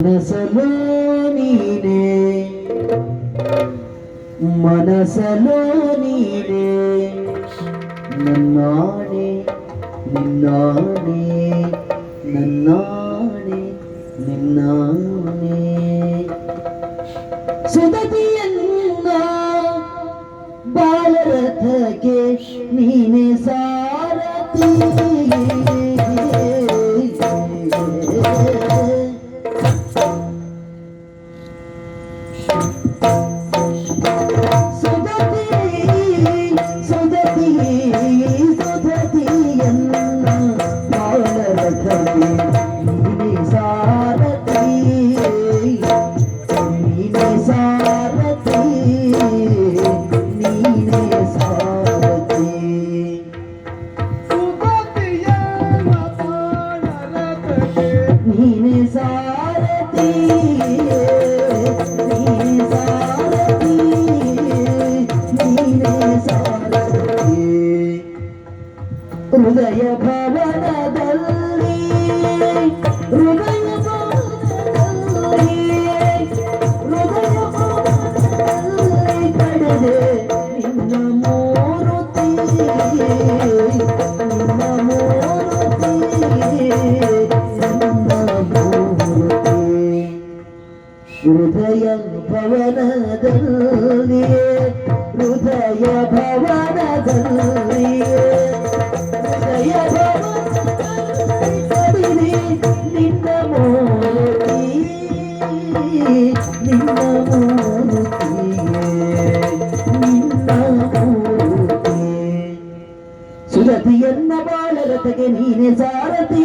మనసలో నీనే మనసలో నీనే నన్నాడే నిన్నాడే నన్నాడే నిన్నాడే ಸುದತಿಯನ್ನ ಬಾಲರಥಕ್ಕೆ ನೀನೆ ಸಾರಥಿ ಭವನದಲ್ಲಿ ಜಯ ಭವನದಲ್ಲಿ ನಿನ್ನ ಮೂರ್ತಿ ನಿನ್ನ ನೀನೆ ಸಾರತಿ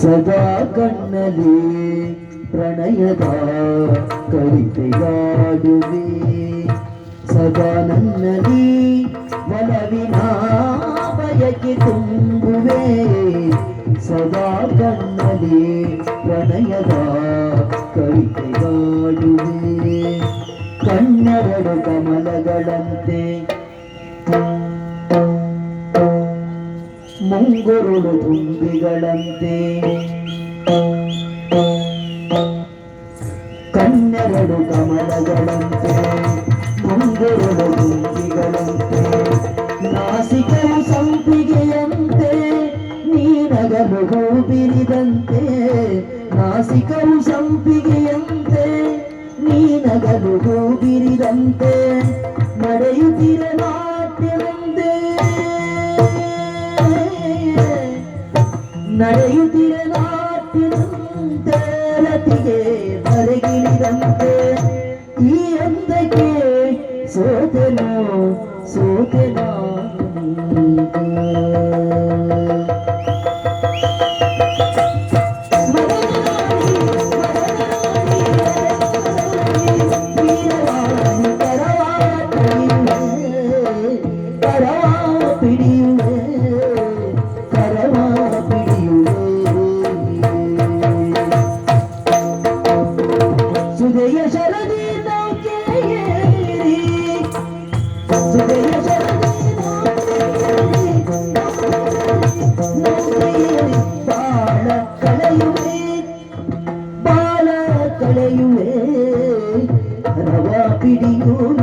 ಸದಾ ಕಣ್ಣಲಿ ಪ್ರಣಯದ ಕವಿತೆಗಾಡುವೆ ಸದಾ ನನ್ನಲಿ ಒಲವಿನ ಬಯಕೆ ತುಂಬುವೆ ಸದಾ ಕಟ್ಟು ಕಮಲಗಳಂತೆ ಮುಂಗುರುಳು ತುಂಬಿಗಳಂತೆ ಕನ್ನೆರಡು ಕಮಲಗಳಂತೆ ಮುಂಗುರುಳು ತುಂಬಿಗಳಂತೆ ನಾಸಿಕೆಯ வந்து நடையுதிர நாட்டு வந்து. நடையுதிர நாட்டு தேரத்தியே வருகிறதந்தே പിടികൂട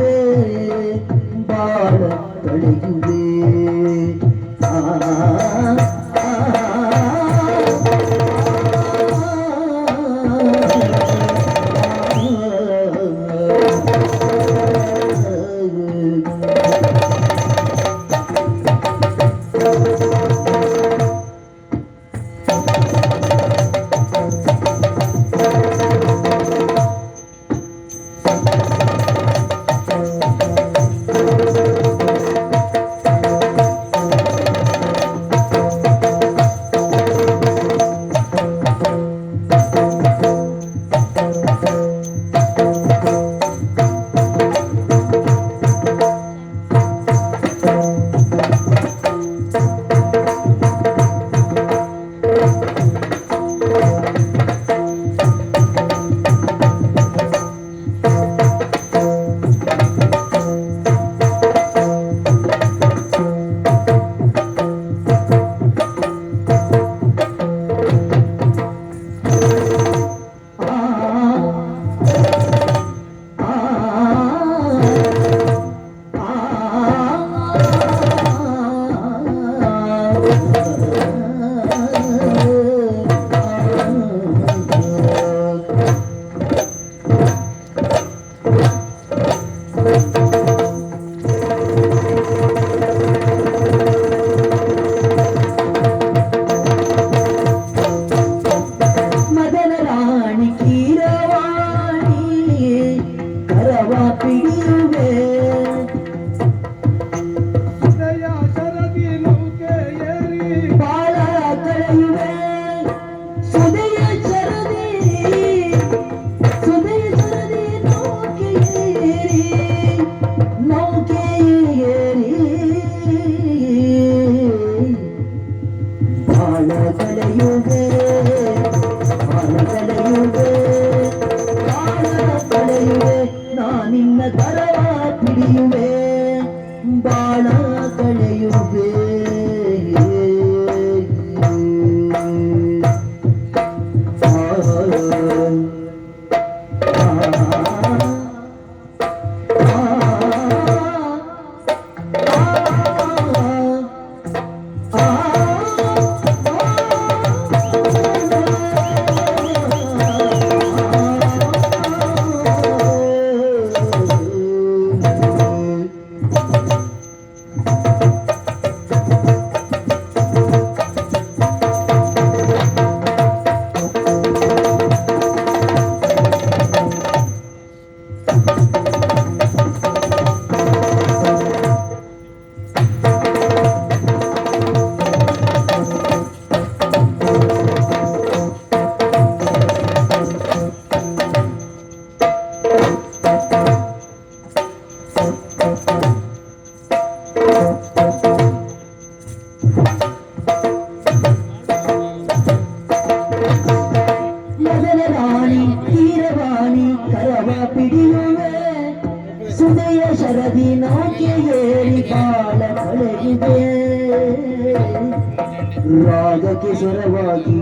ರಾಗಕ್ಕೆ ಸ್ವರವಾಗಿ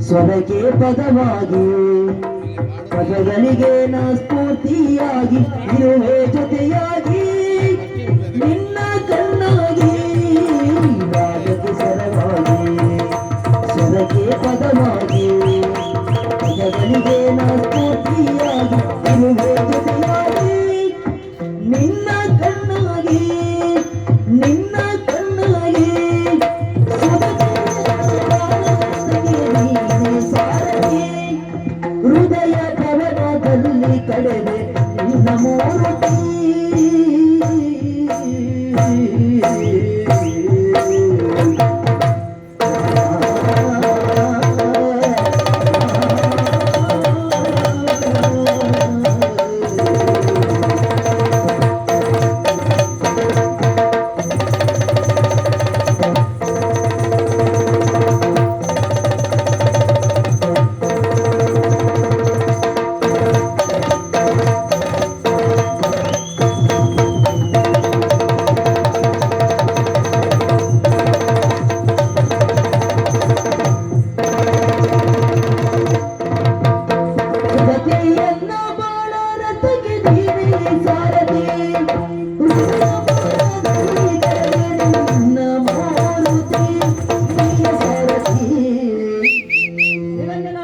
ಸ್ವರಕ್ಕೆ ಪದವಾಗಿ, ಪದಗಳಿಗೆ ನಾ ಸ್ಫೂರ್ತಿಯಾಗಿ, ಇರುವೆ ಜೊತೆಯಾಗಿ, ನಿನ್ನ ಕಣ್ಣಾಗಿ ರಾಗಕ್ಕೆ ಸ್ವರವಾಗಿ ಸ್ವರಕ್ಕೆ ಪದವಾಗಿ